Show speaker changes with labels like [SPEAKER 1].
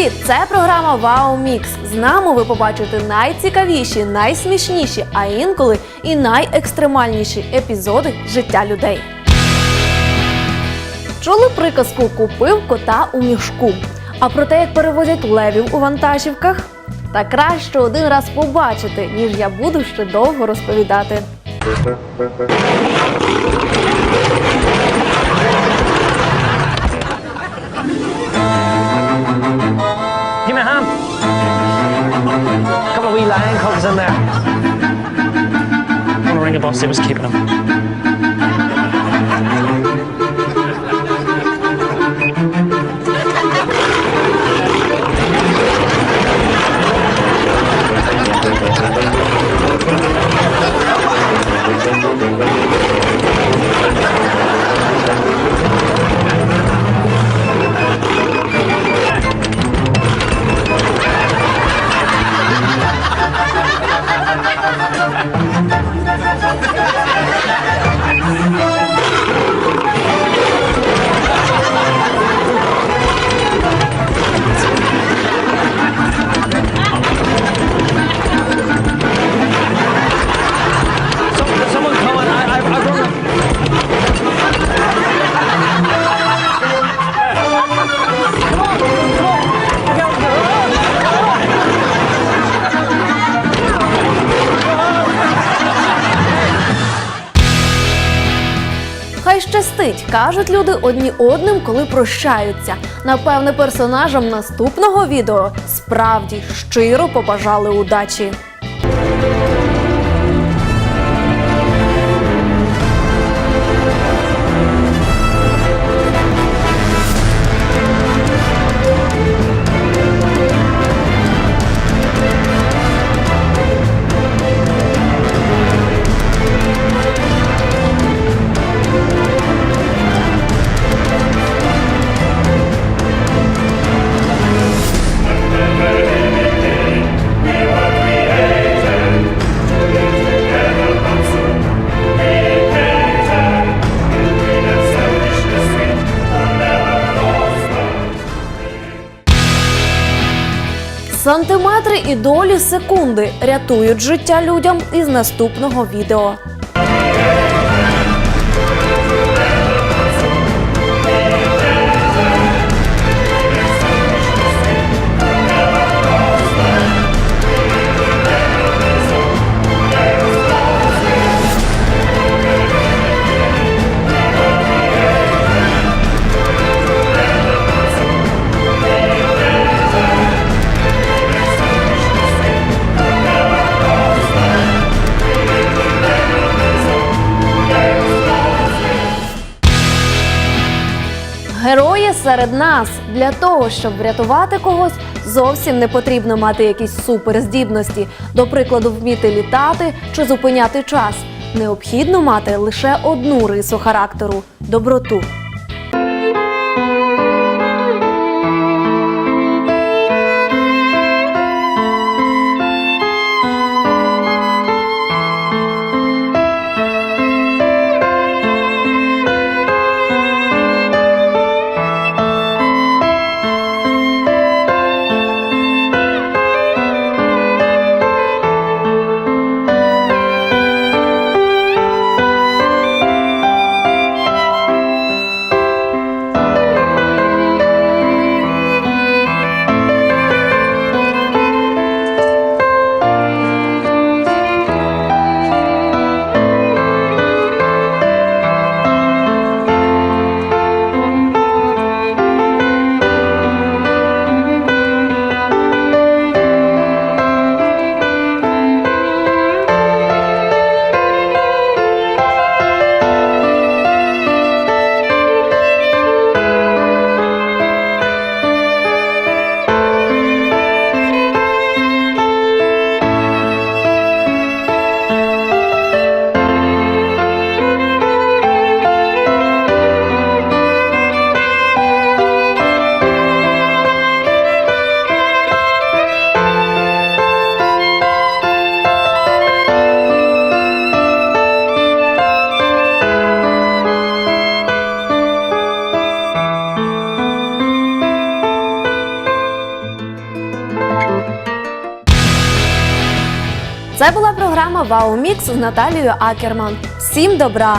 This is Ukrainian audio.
[SPEAKER 1] Привіт! Це програма Вау Мікс. З нами ви побачите найцікавіші, найсмішніші, а інколи і найекстремальніші епізоди життя людей. Чули приказку купив кота у мішку. А про те, як перевозять левів у вантажівках? Та краще один раз побачити, ніж я буду ще довго розповідати.
[SPEAKER 2] boss that was keeping him.
[SPEAKER 1] Хай кажуть люди одні одним, коли прощаються. Напевне, персонажам наступного відео справді щиро побажали удачі. Сантиметри і долі секунди рятують життя людям із наступного відео. Серед нас для того, щоб врятувати когось, зовсім не потрібно мати якісь суперздібності, до прикладу, вміти літати чи зупиняти час. Необхідно мати лише одну рису характеру доброту. Це була програма Вау Мікс з Наталією Акерман. Всім добра!